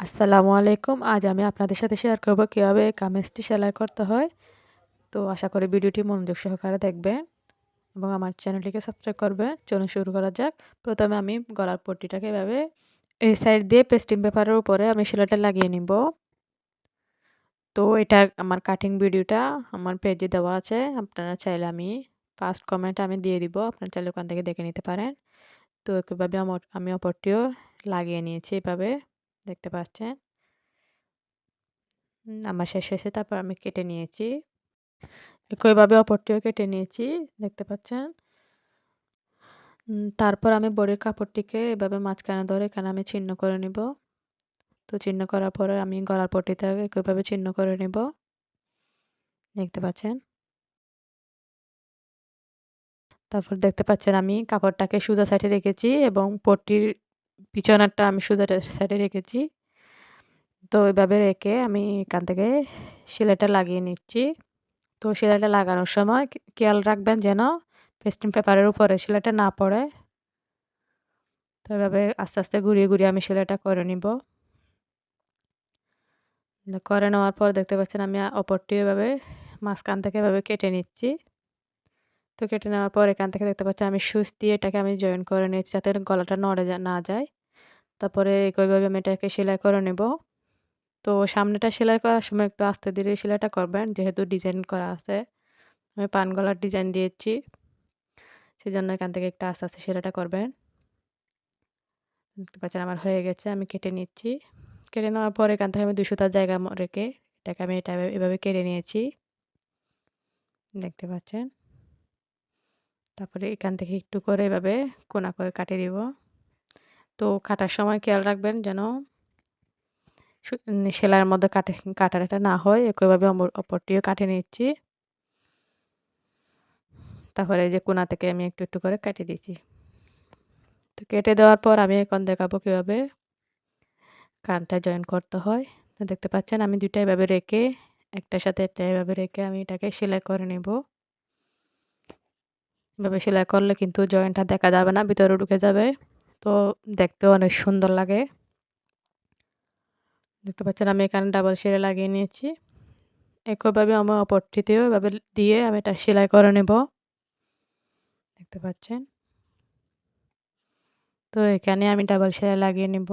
আসসালামু আলাইকুম। আজ আমি আপনাদের সাথে শেয়ার করব কীভাবে কামিজটি সেলাই করতে হয়। তো আশা করি ভিডিওটি মনোযোগ সহকারে দেখবেন এবং আমার চ্যানেলটিকে সাবস্ক্রাইব করবেন। চলুন শুরু করা যাক। প্রথমে আমি গলার পট্টিটাকে এভাবে এই সাইড দিয়ে পেস্টিং পেপারের উপরে আমি সেলাইটা লাগিয়ে নিব। তো এটা আমার কাটিং ভিডিওটা আমার পেজে দেওয়া আছে। আপনারা চাইলে আমি ফার্স্ট কমেন্ট আমি দিয়ে দিব। আপনারা চাইলে ওখান থেকে দেখে নিতে পারেন। তো একইভাবে আমি অপরটিও লাগিয়ে নিয়েছি এভাবে। দেখতে পাচ্ছেন? আমার শেষ হয়েছে, তারপর আমি কেটে নিয়েছি। একইভাবে অপরটিও কেটে নিয়েছি, দেখতে পাচ্ছেন? তারপর আমি বডির কাপড়টিকে এভাবে মাঝখানে ধরে এখানে আমি চিহ্ন করে নিব। তো চিহ্ন করার পরে আমি গলার পট্টিতে একইভাবে চিহ্ন করে নিব। দেখতে পাচ্ছেন? তারপর দেখতে পাচ্ছেন আমি কাপড়টাকে সোজা সাইডে রেখেছি এবং পট্টির পিছনেরটা আমি সোজা সাইডে রেখেছি। তো এভাবে রেখে আমি এখান থেকে সেলাইটা লাগিয়ে নিচ্ছি। তো সেলাইটা লাগানোর সময় খেয়াল রাখবেন যেন পেস্টিং পেপারের উপরে সেলাইটা না পড়ে। তো এভাবে আস্তে আস্তে ঘুরিয়ে ঘুরিয়ে আমি সেলাইটা করে নিব। করে নেওয়ার পর দেখতে পাচ্ছেন আমি অপরটি এভাবে মাঝখান থেকে এভাবে কেটে নিচ্ছি। তো কেটে নেওয়ার পর এখান থেকে দেখতে পাচ্ছেন আমি সুচ দিয়ে এটাকে আমি জয়েন করে নিয়েছি যাতে গলাটা নড়ে না যায়। তারপরে একইভাবে আমি এটাকে সেলাই করে নেব। তো সামনেটা সেলাই করার সময় একটু আস্তে ধীরে সেলাইটা করবেন, যেহেতু ডিজাইন করা আছে। আমি পান গলার ডিজাইন দিয়েছি। সেজন্য এখান থেকে একটু আস্তে আস্তে সেলাইটা করবেন। দেখতে পাচ্ছেন আমার হয়ে গেছে, আমি কেটে নিচ্ছি। কেটে নেওয়ার পর এখান থেকে আমি দুশোটার জায়গা রেখে এটাকে আমি এটা এভাবে কেটে নিয়েছি। দেখতে পাচ্ছেন? তারপরে এখান থেকে একটু করে এভাবে কোনা করে কাটিয়ে দিব। তো কাটার সময় খেয়াল রাখবেন যেন সেলাইয়ের মধ্যে কাটে, কাটার এটা না হয়, একইভাবে অপরটিও কাটে নিচ্ছি। তারপরে যে কোনা থেকে আমি একটু একটু করে কেটে দিচ্ছি। তো কেটে দেওয়ার পর আমি এখন দেখাবো কীভাবে কানটা জয়েন করতে হয়। তো দেখতে পাচ্ছেন আমি দুটা এভাবে রেখে, একটার সাথে একটা এভাবে রেখে আমি এটাকে সেলাই করে নেব। এভাবে সেলাই করলে কিন্তু জয়েন্টটা দেখা যাবে না, ভিতরে ঢুকে যাবে। তো দেখতে অনেক সুন্দর লাগে। দেখতে পাচ্ছেন আমি এখানে ডাবল সেলাই লাগিয়ে নিয়েছি। একইভাবে আমার অপরটিতেও এভাবে দিয়ে আমি এটা সেলাই করে নেব। দেখতে পাচ্ছেন? তো এখানে আমি ডাবল সেলাই লাগিয়ে নেব।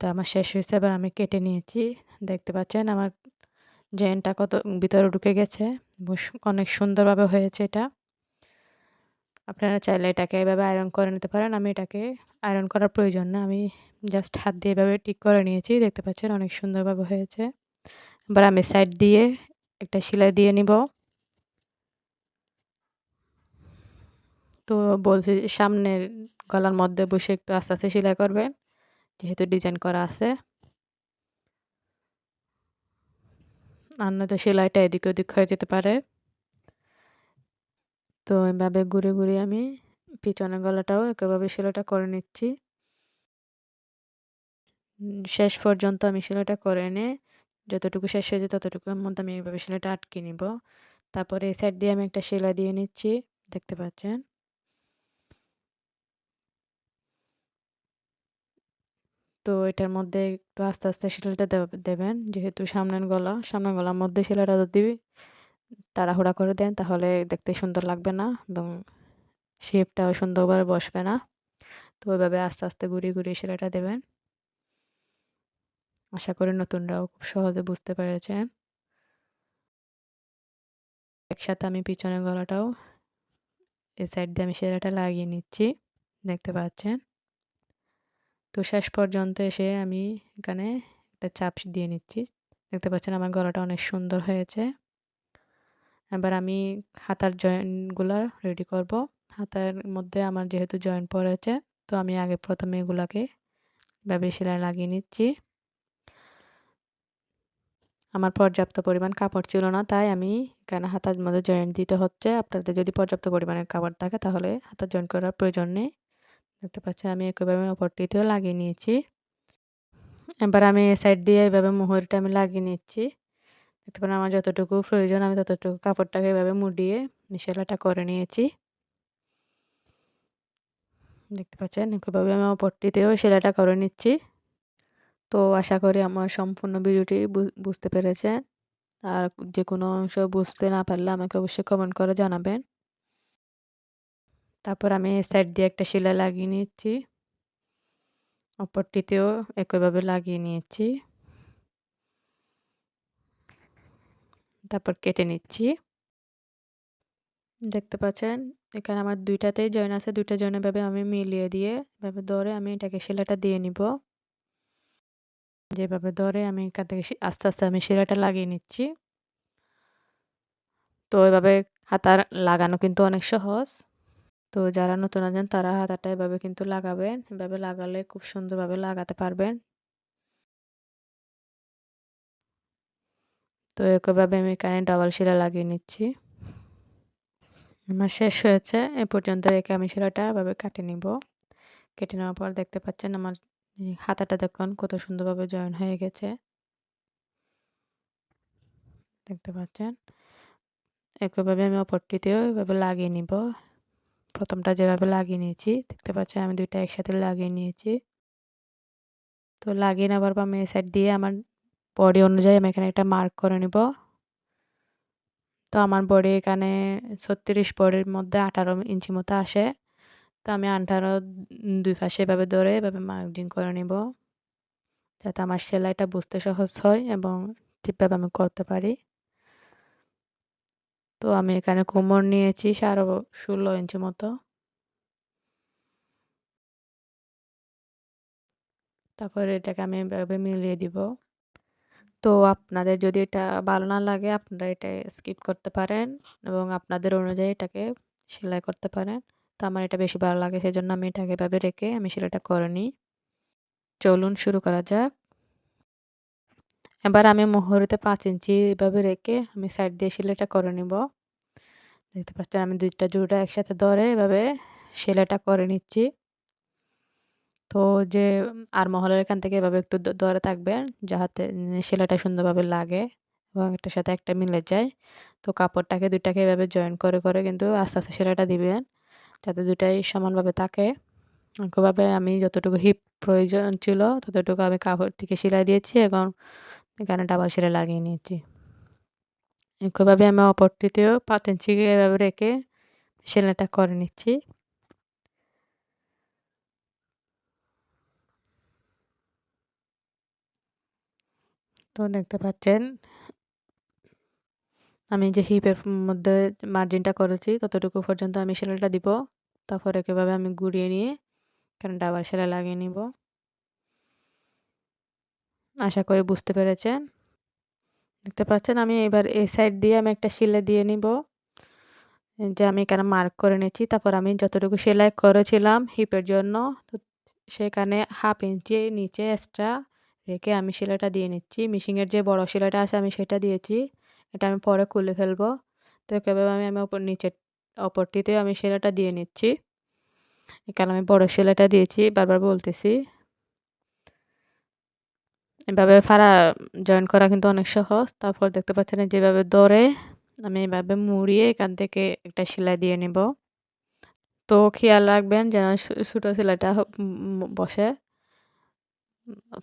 তো আমার শেষ হয়েছে, এবার আমি কেটে নিয়েছি। দেখতে পাচ্ছেন আমার জেনটা কত, ভিতরে ঢুকে গেছে অনেক সুন্দরভাবে হয়েছে এটা। আপনারা চাইলে এটাকে এভাবে আয়রন করে নিতে পারেন। আমি এটাকে আয়রন করার প্রয়োজন না। আমি জাস্ট হাত দিয়ে এভাবে ঠিক করে নিয়েছি। দেখতে পাচ্ছেন অনেক সুন্দরভাবে হয়েছে। এবার আমি সাইড দিয়ে একটা সেলাই দিয়ে নিব। তো বলছি সামনের গলার মধ্যে বসে একটু আস্তে আস্তে সেলাই করবেন। যেহেতু ডিজাইন করা আছে। আর নয়তো সেলাইটা এদিক ওদিক হয়ে যেতে পারে। তো এভাবে ঘুরে ঘুরে আমি পিছনের গলাটাও একেভাবে সেলাইটা করে নিচ্ছি। শেষ পর্যন্ত আমি সেলাইটা করে এনে যতটুকু শেষ হয়ে যায় ততটুকুর মধ্যে আমি এইভাবে সেলাইটা আটকে নিব। তারপরে এই সাইড দিয়ে আমি একটা সেলাই দিয়ে নিচ্ছি, দেখতে পাচ্ছেন? তো এটার মধ্যে একটু আস্তে আস্তে সেলাইটা দেবেন। যেহেতু সামনের গলা, সামনের গলার মধ্যে সেলাইটা যদি তাড়াহুড়া করে দেন, তাহলে দেখতে সুন্দর লাগবে না এবং শেপটাও সুন্দরভাবে বসবে না। তো ওইভাবে আস্তে আস্তে ঘুরিয়ে ঘুরিয়ে সেলাইটা দেবেন। আশা করি নতুনরাও খুব সহজে বুঝতে পেরেছেন। একসাথে আমি পিছনের গলাটাও এই সাইড দিয়ে আমি সেলাইটা লাগিয়ে নিচ্ছি, দেখতে পাচ্ছেন? তো শেষ পর্যন্ত এসে আমি এখানে একটা চাপ দিয়ে নিচ্ছি। দেখতে পাচ্ছেন আমার গলাটা অনেক সুন্দর হয়েছে। এবার আমি হাতার জয়েন্টগুলো রেডি করব। হাতার মধ্যে আমার যেহেতু জয়েন্ট পড়েছে, তো আমি আগে প্রথমে এগুলাকে ভাবে সেলাই লাগিয়ে নিচ্ছি। আমার পর্যাপ্ত পরিমাণ কাপড় ছিল না, তাই আমি এখানে হাতার মধ্যে জয়েন্ট দিতে হচ্ছে। আপনাদের যদি পর্যাপ্ত পরিমাণের কাপড় থাকে, তাহলে হাতার জয়েন্ট করার প্রয়োজন নেই। দেখতে পাচ্ছেন, আমি একইভাবে অপরটিতেও লাগিয়ে নিয়েছি। এবার আমি সাইড দিয়ে এভাবে মোহরটা আমি লাগিয়ে নিচ্ছি। দেখতে পারেন, আমার যতটুকু প্রয়োজন, আমি ততটুকু কাপড়টাকে এভাবে মুড়িয়ে সেলাইটা করে নিয়েছি। দেখতে পাচ্ছেন একইভাবে আমি অপরটিতেও সেলাইটা করে নিচ্ছি। তো আশা করি আমার সম্পূর্ণ ভিডিওটি বুঝতে পেরেছেন। আর যে কোনো অংশ বুঝতে না পারলে আমাকে অবশ্যই কমেন্ট করে জানাবেন। তারপর আমি সাইড দিয়ে একটা শিলা লাগিয়ে নিচ্ছি অপরটিতেও একইভাবে লাগিয়ে নিয়েছি। তারপর কেটে নিচ্ছি। দেখতে পাচ্ছেন? এখানে আমার দুইটাতেই জয়েন আছে। দুইটা জয়েন ভাবে আমি মিলিয়ে দিয়ে, এভাবে ধরে আমি এটাকে শিলাটা দিয়ে নিব। যেভাবে ধরে আমি এখান থেকে আস্তে আস্তে আমি শিলাটা লাগিয়ে নিচ্ছি। তো এভাবে হাতার লাগানো কিন্তু অনেক সহজ। তো যারা নতুন আছেন তারা হাতাটা এভাবে কিন্তু লাগাবেন। এভাবে লাগালে খুব সুন্দরভাবে লাগাতে পারবেন। তো একইভাবে আমি এখানে ডাবল শিরা লাগিয়ে নিচ্ছি। আমার শেষ হয়েছে। এ পর্যন্ত রেখে আমি শিরাটা এভাবে কাটে নিব। কেটে নেওয়ার পর দেখতে পাচ্ছেন আমার হাতাটা দেখুন কত সুন্দরভাবে জয়েন হয়ে গেছে। দেখতে পাচ্ছেন? একইভাবে আমি অপরটিতেও এভাবে লাগিয়ে নিব। প্রথমটা যেভাবে লাগিয়ে নিয়েছি, দেখতে পাচ্ছেন আমি দুইটা একসাথে লাগিয়ে নিয়েছি। তো লাগিয়ে নেবার পর আমি এই সাইড দিয়ে আমার বডি অনুযায়ী আমি এখানে একটা মার্ক করে নিব। তো আমার বডি এখানে ছত্রিশ বডির মধ্যে আঠারো ইঞ্চি মতো আসে। তো আমি আঠারো দুই পাশে এভাবে ধরে এভাবে মার্জিং করে নিব। যাতে আমার সেলাইটা বুঝতে সহজ হয় এবং ঠিকভাবে আমি করতে পারি। তো আমি এখানে কোমর নিয়েছি সাড়ে ষোলো ইঞ্চি মতো। তারপরে এটাকে আমি এভাবে মিলিয়ে দিব। তো আপনাদের যদি এটা ভালো না লাগে, আপনারা এটা স্কিপ করতে পারেন এবং আপনাদের অনুযায়ী এটাকে সেলাই করতে পারেন। তো আমার এটা বেশি ভালো লাগে, সেজন্য আমি এটাকে এভাবে রেখে আমি সেলাইটা করে নিই। চলুন শুরু করা যাক। এবার আমি মোহরিতে পাঁচ ইঞ্চি এভাবে রেখে আমি সাইড দিয়ে সেলাইটা করে নিব। দেখতে পাচ্ছেন আমি দুইটা জুড়া একসাথে ধরে এভাবে সেলাইটা করে নিচ্ছি। তো যে আর মহলের এখান থেকে এভাবে একটু ধরে থাকবেন যাহাতে সেলাইটা সুন্দরভাবে লাগে এবং একটার সাথে একটা মিলে যায়। তো কাপড়টাকে দুইটাকে এভাবে জয়েন করে করে কিন্তু আস্তে আস্তে সেলাইটা দিবেন যাতে দুটাই সমানভাবে থাকে। একইভাবে আমি যতটুকু হিপ প্রয়োজন ছিল ততটুকু আমি কাপড়টিকে সেলাই দিয়েছি এবং এখানে ডাবল সেলাই লাগিয়ে নিয়েছি। একইভাবে আমি অপরটিতেও পাঁচ ইঞ্চি এভাবে রেখে সেলাইটা করে নিচ্ছি। তো দেখতে পাচ্ছেন, আমি যে হিপের মধ্যে মার্জিনটা করেছি ততটুকু পর্যন্ত আমি সেলাইটা দিব। তারপর একেভাবে আমি গুড়িয়ে নিয়ে কারণ ডাবার সেলাই লাগিয়ে নিব। আশা করি বুঝতে পেরেছেন। দেখতে পাচ্ছেন আমি এবার এই সাইড দিয়ে আমি একটা সেলাই দিয়ে নিব। যে আমি এখানে মার্ক করে নিয়েছি, তারপর আমি যতটুকু সেলাই করেছিলাম হিপের জন্য, তো সেখানে হাফ ইঞ্চি নিচে এক্সট্রা রেখে আমি সেলাইটা দিয়ে নিচ্ছি। মিশিংয়ের যে বড় সেলাইটা আছে আমি সেটা দিয়েছি, এটা আমি পরে খুলে ফেলব। তো এভাবে আমি আমি ওপর, নিচের অপরটিতে আমি সেলাইটা দিয়ে নিচ্ছি। এখানে আমি বড় সেলাইটা দিয়েছি, বারবার বলতেছি। এভাবে ফাড়া জয়েন করা কিন্তু অনেক সহজ। তারপর দেখতে পাচ্ছেন যেভাবে দরে আমি এভাবে মুড়িয়ে এখান থেকে একটা সেলাই দিয়ে নিব। তো খেয়াল রাখবেন যেন ছোটো সেলাইটা বসে।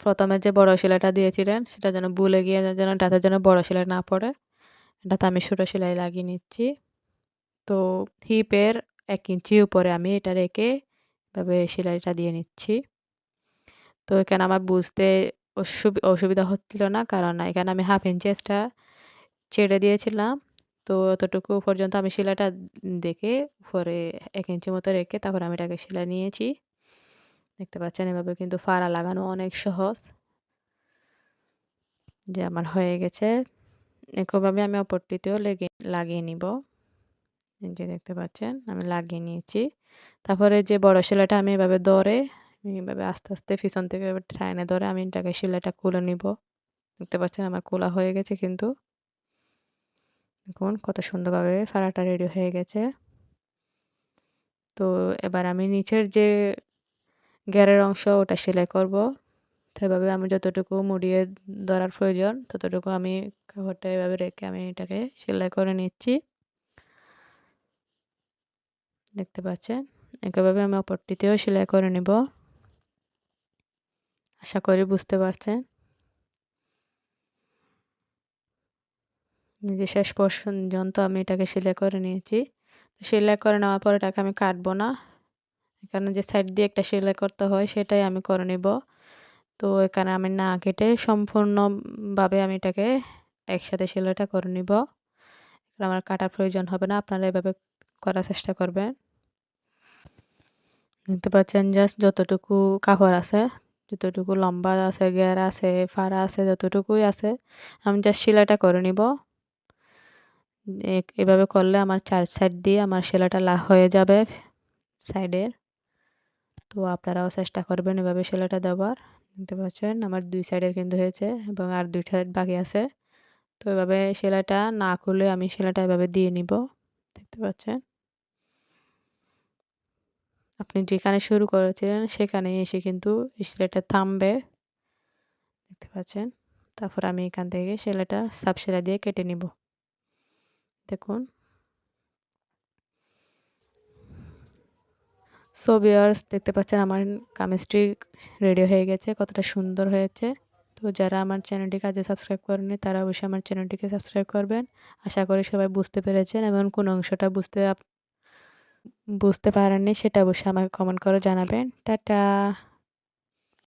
প্রথমে যে বড় সেলাইটা দিয়েছিলেন সেটা যেন ভুলে গিয়ে যেন ডাতের যেন বড় সেলাই না পড়ে। এটাতে আমি ছোটো সেলাই লাগিয়ে নিচ্ছি। তো হিপের এক ইঞ্চি উপরে আমি এটা রেখে এভাবে সেলাইটা দিয়ে নিচ্ছি। তো এখানে আমার বুঝতে অসুবিধা হচ্ছিল না। কারণ এখানে আমি হাফ ইঞ্চি এক্সট্রা ছেড়ে দিয়েছিলাম। তো অতটুকু পর্যন্ত আমি শিলাটা দেখে উপরে এক ইঞ্চি মতো রেখে তারপর আমি এটাকে শিলা নিয়েছি। দেখতে পাচ্ছেন, এভাবে কিন্তু ফাড়া লাগানো অনেক সহজ। যে আমার হয়ে গেছে। একইভাবে আমি অপরটিতেও লেগে, লাগিয়ে নিব। যে দেখতে পাচ্ছেন, আমি লাগিয়ে নিয়েছি। তারপরে যে বড় শিলাটা আমি এভাবে ধরে এইভাবে আস্তে আস্তে পিছন থেকে টাইনে ধরে আমি এটাকে সেলাইটা খুলে নিব। দেখতে পাচ্ছেন আমার খোলা হয়ে গেছে কিন্তু। দেখুন কত সুন্দরভাবে ফাড়াটা রেডি হয়ে গেছে। তো এবার আমি নিচের যে গ্যারের অংশ ওটা সেলাই করব। তো এভাবে আমি যতটুকু মুড়িয়ে ধরার প্রয়োজন ততটুকু আমি কাপড়টা এভাবে রেখে আমি এটাকে সেলাই করে নিচ্ছি। দেখতে পাচ্ছেন? একইভাবে আমি অপরটিতেও সেলাই করে নিব। আশা করি বুঝতে পারছেন। নিজে শেষ পর্যন্ত আমি এটাকে সেলাই করে নিয়েছি। সেলাই করে নেওয়ার পর এটাকে আমি কাটবো না। এখানে যে সাইড দিয়ে একটা সেলাই করতে হয়, সেটাই আমি করে নিব। তো এখানে আমি না কেটে সম্পূর্ণভাবে আমি এটাকে একসাথে সেলাইটা করে নিব। আমার কাটার প্রয়োজন হবে না, আপনারা এভাবে করার চেষ্টা করবেন। দেখতে পাচ্ছেন জাস্ট যতটুকু কাপড় আছে যতটুকু লম্বা আছে গের আছে, ফাড়া আছে, যতটুকুই আছে, আমি জাস্ট সেলাইটা করে নিব। এভাবে করলে আমার চার সাইড দিয়ে আমার সেলাইটা লা, হয়ে যাবে সাইডের তো আপনারাও চেষ্টা করবেন এভাবে সেলাইটা দেওয়ার। দেখতে পাচ্ছেন আমার দুই সাইডের কিন্তু হয়েছে এবং আর দুই সাইড বাকি আছে। তো এভাবে সেলাইটা না খুলে আমি সেলাইটা এভাবে দিয়ে নিব। দেখতে পাচ্ছেন? আপনি যেখানে শুরু করেছিলেন সেখানে এসে কিন্তু সেলাইটা থামবে। দেখতে পাচ্ছেন? তারপর আমি এখান থেকে সেলাইটা সাপ সেলাই দিয়ে কেটে নিব। দেখুন। সো বিয়ার্স দেখতে পাচ্ছেন আমার কামিস্ট্রি রেডি হয়ে গেছে, কতটা সুন্দর হয়েছে। তো যারা আমার চ্যানেলটিকে আজকে সাবস্ক্রাইব করেনি তারা অবশ্যই আমার চ্যানেলটিকে সাবস্ক্রাইব করবেন। আশা করি সবাই বুঝতে পেরেছেন এবং কোন অংশটা বুঝতে বুঝতে পারেননি সেটা অবশ্যই আমাকে কমেন্ট করে জানাবেন। টাটা!